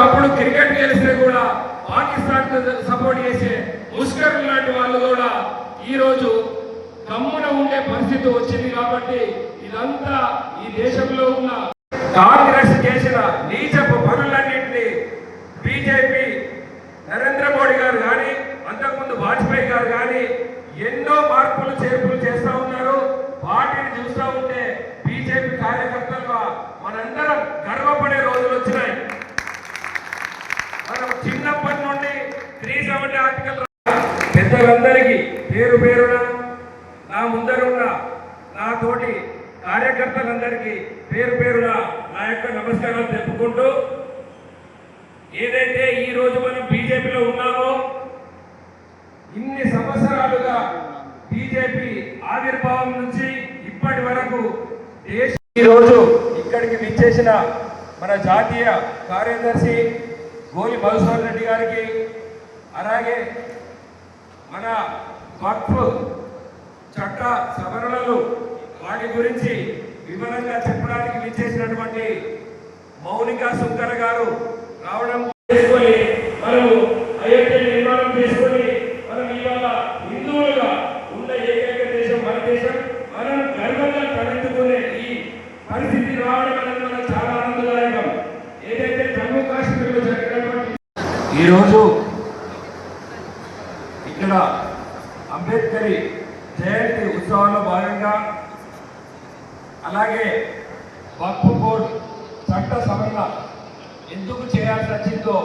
ఒకప్పుడు క్రికెట్ గెలిస్తే కూడా పాకిస్తాన్ సపోర్ట్ చేసే ముస్కర్ లాంటి వాళ్ళు కూడా ఈరోజు కమ్మున ఉండే పరిస్థితి వచ్చింది కాబట్టి ఇదంతా ఈ దేశంలో ఉన్న కాంగ్రెస్ చేసిన నీచపు పనులన్నింటినీ బీజేపీ నరేంద్ర మోడీ గారు కానీ అంతకుముందు వాజ్పేయి గారు కానీ ఎన్నో మార్పులు చేర్పులు చేస్తూ ఉన్నారు. వాటిని చూస్తూ ఉంటే బీజేపీ కార్యకర్తలుగా మనందరం గర్వపడే రోజులు వచ్చినాయి. త్రీ సెవెంటీ ఆర్టికల్ పెద్దలందరికీ పేరు పేరున నా ముందరున్న నా తోటి కార్యకర్తలందరికీ పేరు పేరున నా యొక్క నమస్కారాలు చెప్పుకుంటూ ఏదైతే ఈ రోజు మనం బీజేపీలో ఉన్నామో ఇన్ని సంవత్సరాలుగా బీజేపీ ఆవిర్భావం నుంచి ఇప్పటి వరకు దేశ ఈ రోజు ఇక్కడికి విచ్చేసిన మన జాతీయ కార్యదర్శి గోలి మధుసూదన్ రెడ్డి గారికి అలాగే మన వక్ఫ్ చట్ట సవరణలు వాటి గురించి వివరంగా చెప్పడానికి విచ్చేసినటువంటి మౌనిక సుంకర గారు రావడం చేసుకొని మనము అయోధ్య నిర్మాణం చేసుకొని మనం ఇవాళ హిందువులుగా ఉన్న ఏకైక దేశం మన దేశం మనం గర్వంగా తలెత్తుకునే ఈ పరిస్థితి రావడం అనేది మనకు చాలా ఆనందదాయకం ఏదైతే జమ్మూ కాశ్మీర్లో జరిగినటువంటి ఈరోజు ఇక్కడ అంబేద్కర్ జయంతి ఉత్సవాల్లో భాగంగా అలాగే వక్ఫ్ బోర్డ్ చట్ట సవరణ ఎందుకు చేయాల్సి వచ్చిందో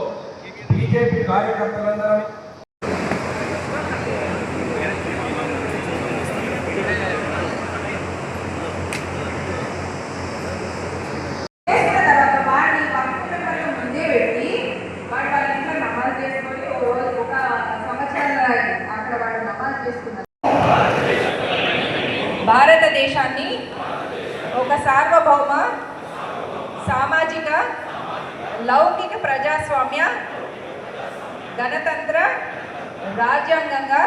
బీజేపీ కార్యకర్తలందరం చేసిన తర్వాత వాడిని పక్కన పక్కన ముందే పెట్టి వాడు వాళ్ళ ఇంట్లో నమాజ్ చేసుకొని ఓ రోజు ఒక సంవత్సరాల అక్కడ వాడు నమాజ్ చేసుకున్నారు భారతదేశాన్ని ఒక సార్వభౌమ సామాజిక లౌకిక ప్రజాస్వామ్య గణతంత్ర రాజ్యాంగంగా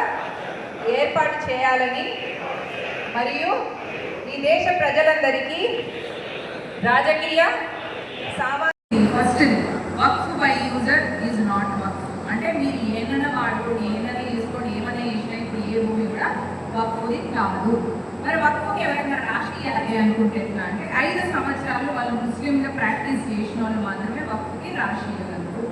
ఏర్పాటు చేయాలని మరియు ఈ దేశ ప్రజలందరికీ రాజకీయ సామాజిక first waqf by user is not waqf. అంటే మీరు ఏమైనా వాడుకోండి ఏమైనా చేసుకోండి ఏమైనా చేసినా ఇప్పుడు ఏ భూమి కూడా వక్ఫ్ది కాదు. మరి వక్ఫ్కి ఎవరైనా రాసియాలి అనుకుంటే ఎట్లా అంటే ఐదు సంవత్సరాలు వాళ్ళు ముస్లింగా ప్రాక్టీస్ చేసిన వాళ్ళు మాత్రమే వక్ఫ్కి రాసియగలరు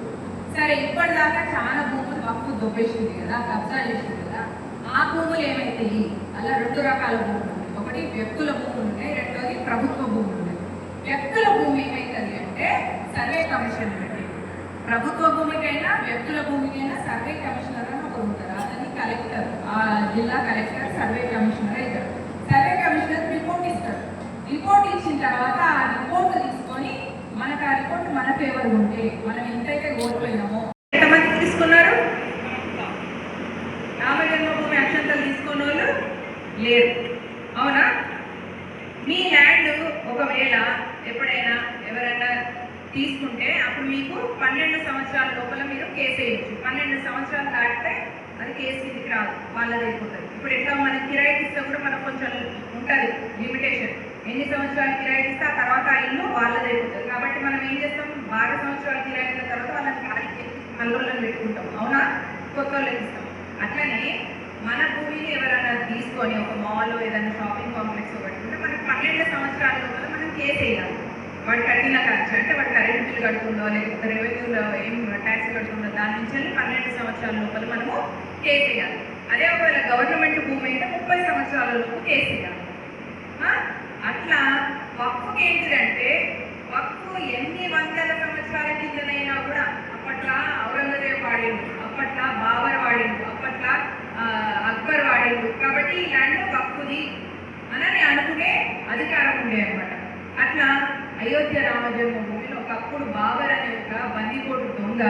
సరే ఇప్పటిదాకా చాలా భూములు వక్ఫ్ దొబ్బేసింది కదా కబ్జా చేసింది కదా ఆ భూములు ఏమైతాయి? అలా రెండు రకాల భూములు ఒకటి వ్యక్తుల భూములు ఉన్నాయి రెండోది ప్రభుత్వ భూములు ఉన్నాయి వ్యక్తుల భూమి ఏమైతుంది అంటే సర్వే కమిషన్ ప్రభుత్వ భూమికైనా వ్యక్తుల భూమికైనా సర్వే కమిషనర్ అని ఒకరు ఉంటారు. అతని కలెక్టర్ ఆ జిల్లా కలెక్టర్ సర్వే కమిషనర్ అవుతారు సర్వే కమిషనర్ రిపోర్ట్ ఇస్తారు రిపోర్ట్ ఇచ్చిన తర్వాత ఆ రిపోర్ట్ తీసుకొని మనకు ఆ రిపోర్ట్ మన ఫేవర్ ఉంటే మనం ఎంతైతే కోల్పోయినామో ఎంతమంది తీసుకున్నారు? యాభై జన్మభూమి అక్షంతలు తీసుకున్న వాళ్ళు లేరు. అవునా? మీ ల్యాండ్ ఒకవేళ ఎప్పుడైనా ఎవరైనా తీసుకుంటే అప్పుడు మీకు పన్నెండు సంవత్సరాల లోపల మీరు కేసు వేయచ్చు. పన్నెండు సంవత్సరాలు దాటితే అది కేసు కిందికి రాదు. వాళ్ళది అయిపోతుంది. ఇప్పుడు ఎట్లా? మనం కిరాయికి ఇస్తే కూడా మనకు కొంచెం ఉంటుంది లిమిటేషన్. ఎన్ని సంవత్సరాలు కిరాయికి ఇస్తే ఆ తర్వాత ఆ ఇల్లు వాళ్ళది అయిపోతుంది కాబట్టి మనం ఏం చేస్తాం? బాగా సంవత్సరాలు కిరాయి అయిన తర్వాత వాళ్ళని ఖాళీ మళ్ళీ పెట్టుకుంటాం. అవునా? కొత్త వాళ్ళకి ఇస్తాం. అట్లనే మన భూమిని ఎవరైనా తీసుకొని ఒక మాల్ ఏదైనా షాపింగ్ కాంప్లెక్స్ పెట్టుకుంటే మనకి పన్నెండు సంవత్సరాల లోపల మనం కేసు వేయాలి. వాడు కట్టిన ఖర్చు అంటే వాడు కరెంట్ బిల్ కడుతుందో లేకపోతే రెవెన్యూలో ఏం ట్యాక్స్ కడుతుందో దాని నుంచి వెళ్ళి పన్నెండు సంవత్సరాల లోపల మనము కేసు వేయాలి. అదే ఒకవేళ గవర్నమెంట్ భూమి అయితే ముప్పై సంవత్సరాల లోపు కేసు వేయాలి. అట్లా వక్ఫుకి ఏంటిదంటే వక్ఫు ఎన్ని వందల సంవత్సరాల కిందనైనా కూడా అప్పట్లో ఔరంగజేబ్ వాడిండు అప్పట్లో బాబర్ వాడిండు అప్పట్లో ఆ, అక్బర్ వాడిండు. కాబట్టి ఈ ల్యాండ్ వక్ఫ్ది అని అనుకునే అధికారం ఉండే అనమాట అట్లా అయోధ్య రామజన్మభూమిని ఒకప్పుడు బాబర్ అనే ఒక బందికోటు దొంగ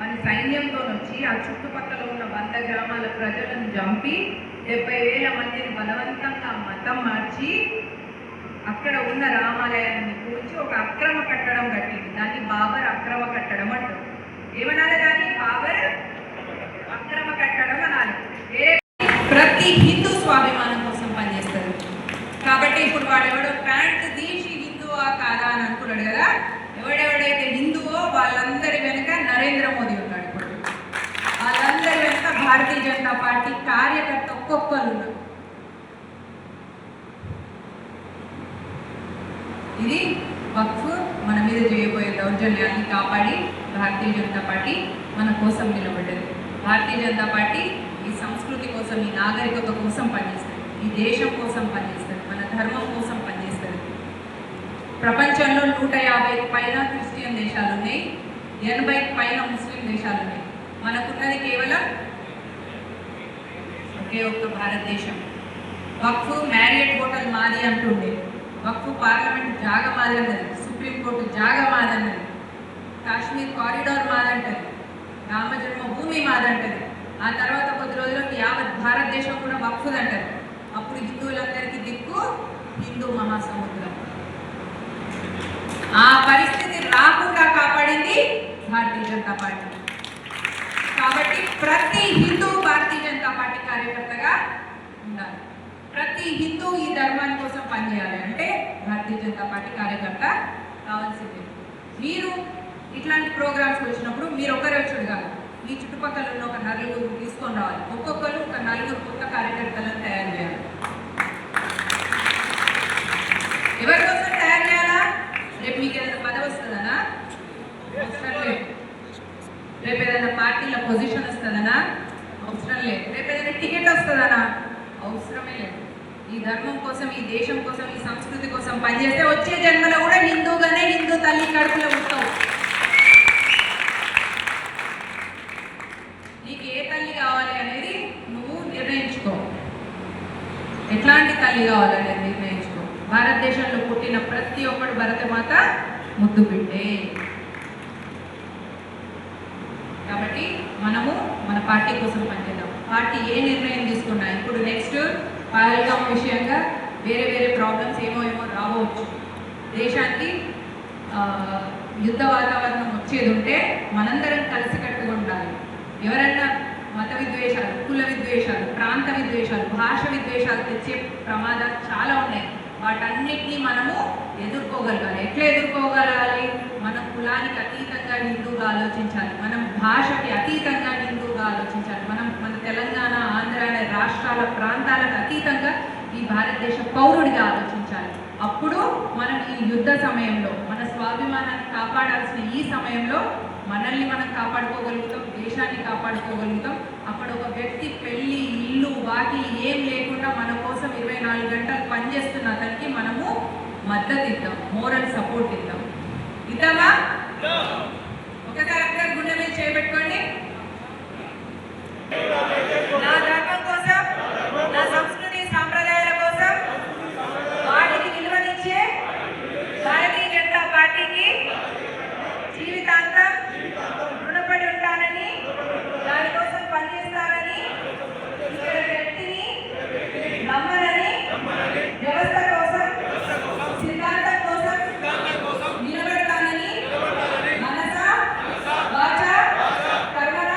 మన సైన్యంతో వచ్చి ఆ చుట్టుపక్కల ఉన్న వంద గ్రామాల ప్రజలను చంపి డెబ్బై వేల మందిని బలవంతంగా మతం మార్చి అక్కడ ఉన్న రామాలయాన్ని కూర్చి ఒక అక్రమ కట్టడం కట్టింది. దాన్ని బాబర్ అక్రమ కట్టడం అంటారు. ఏమనాలి దాన్ని? బాబర్ అక్రమ కట్టడం అనాలి వేరే ప్రతి హిందూ స్వాభిమానం కోసం పనిచేస్తారు కాబట్టి ఇప్పుడు వాడెవడో ప్యాంట్ తీసి హిందువా కాదా అని అనుకున్నాడు కదా ఎవడెవడైతే హిందువో వాళ్ళందరి వెనక జనతా పార్టీ కార్యకర్త ఒక్కొక్కరు ఉన్నారు ఇది వక్ఫ్ మన మీద చేయబోయే కాపాడి భారతీయ జనతా పార్టీ మన కోసం నిలబడ్డది. భారతీయ జనతా పార్టీ ఈ సంస్కృతి కోసం ఈ నాగరికత కోసం పనిచేస్తుంది. ఈ దేశం కోసం పనిచేస్తుంది. మన ధర్మం కోసం పనిచేస్తుంది. ప్రపంచంలో నూట యాభై పైన క్రిస్టియన్ దేశాలు ఉన్నాయి. ఎనభై పైన ముస్లిం దేశాలు ఉన్నాయి. మనకున్నది కేవలం ఒకే ఒక్క భారతదేశం. వక్ఫ్ మ్యారియట్ హోటల్ మాది అంటుండే. వక్ఫ్ పార్లమెంట్ జాగ మాది అన్నది. సుప్రీంకోర్టు జాగ మాదన్నది కాశ్మీర్ కారిడార్ మాదంటది. రామ జన్మభూమి మాదంటది. ఆ తర్వాత కొద్ది రోజులకు యావత్ భారతదేశం కూడా వక్ఫుది అప్పుడు హిందువులందరికీ దిక్కు హిందూ మహాసముద్రం. ఆ పరిస్థితి రాకుండా కాపాడింది భారతీయ జనతా పార్టీ. కాబట్టి ప్రతి హిందూ భారతీయ జనతా పార్టీ కార్యకర్తగా ఉండాలి. ప్రతి హిందూ ఈ ధర్మాని కోసం పనిచేయాలి. అంటే భారతీయ జనతా పార్టీ కార్యకర్త కావాల్సిందే. మీరు ఇట్లాంటి ప్రోగ్రామ్స్ వచ్చినప్పుడు మీరు ఒకరే వచ్చాడు కాదు మీ చుట్టుపక్కల ఉన్న ఒక నలుగురు తీసుకొని రావాలి. ఒక్కొక్కరు ఒక నలుగురు కొత్త కార్యకర్తలను తయారు చేయాలి. ఎవరి కోసం తయారు చేయాలా? రేపు మీకు ఏదైనా పదవి వస్తుందనా? అవసరం రేపు ఏదైనా పార్టీలో పొజిషన్ వస్తుందనా? అవసరం లేదు. రేపు ఏదైనా టికెట్ వస్తుందనా? అవసరమే లేదు. ఈ ధర్మం కోసం ఈ దేశం కోసం ఈ సంస్కృతి కోసం పనిచేస్తే వచ్చే జన్మలో కూడా హిందూగానే హిందూ తల్లి కడుపులో ఉంటావు నీకు ఏ తల్లి కావాలి అనేది నువ్వు నిర్ణయించుకో ఇట్లాంటి తల్లి కావాలని నిర్ణయించుకో భారతదేశంలో పుట్టిన ప్రతి ఒక్కడు భరతమాత ముద్దు బిడ్డే. కాబట్టి మనము మన పార్టీ కోసం పనిచేద్దాం. పార్టీ ఏ నిర్ణయం తీసుకున్నా ఇప్పుడు నెక్స్ట్ పహల్గాం విషయంగా వేరే వేరే ప్రాబ్లమ్స్ ఏమో ఏమో రావచ్చు. దేశానికి యుద్ధ వాతావరణం వచ్చేది ఉంటే మనందరం కలిసికట్టుగా ఉండాలి ఎవరన్నా మత విద్వేషాలు కుల విద్వేషాలు ప్రాంత విద్వేషాలు భాష విద్వేషాలు తెచ్చే ప్రమాదాలు చాలా ఉన్నాయి. వాటన్నిటినీ మనము ఎదుర్కోగలగాలి. ఎట్లా ఎదుర్కోగలగాలి? మన కులానికి అతీతంగా హిందూగా ఆలోచించాలి. మనం భాషకి అతీతంగా హిందూగా ఆలోచించాలి. మనం మన తెలంగాణ ఆంధ్ర అనే రాష్ట్రాల ప్రాంతాలకు అతీతంగా ఈ భారతదేశ పౌరుడిగా ఆలోచించాలి. అప్పుడు మనం ఈ యుద్ధ సమయంలో మన స్వాభిమానాన్ని కాపాడాల్సిన ఈ సమయంలో మనల్ని మనం కాపాడుకోగలుగుతాం దేశాన్ని కాపాడుకోగలుగుతాం. అక్కడ ఒక వ్యక్తి పెళ్ళి ఇల్లు వాకిలి ఏం లేకుండా మన కోసం ఇరవై నాలుగు గంటలు పనిచేస్తున్న అతనికి మనము మద్దతు ఇద్దాం మోరల్ సపోర్ట్ ఇద్దాం. ఇద్దామా? ఒకసారి అందరు గుండె మీద చేపెట్టుకోండి నా ధర్మం కోసం నా సంస్కృతి సాంప్రదాయాల కోసం వాటికి విలువనిచ్చే భారతీయ జనతా పార్టీకి జీవితాంతం రుణపడి ఉంటానని దానికోసం పనిచేస్తానని ఇక్కడ వ్యక్తిని నమ్మనని వ్యవస్థ కోసం సిద్ధాంతం కోసం నిలబెడతానని మనస వాచ కర్మన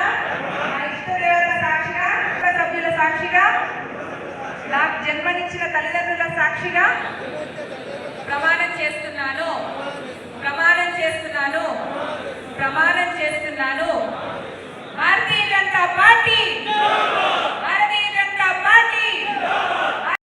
నా ఇష్టదేవత సాక్షిగా కుటుంబ సభ్యుల సాక్షిగా నాకు జన్మనిచ్చిన తల్లిదండ్రుల సాక్షిగా ప్రమాణం చేస్తున్నాను. ప్రమాణం చేస్తున్నాను. ప్రమాణం చేస్తున్నాను. భారతీయ జనతా పార్టీ!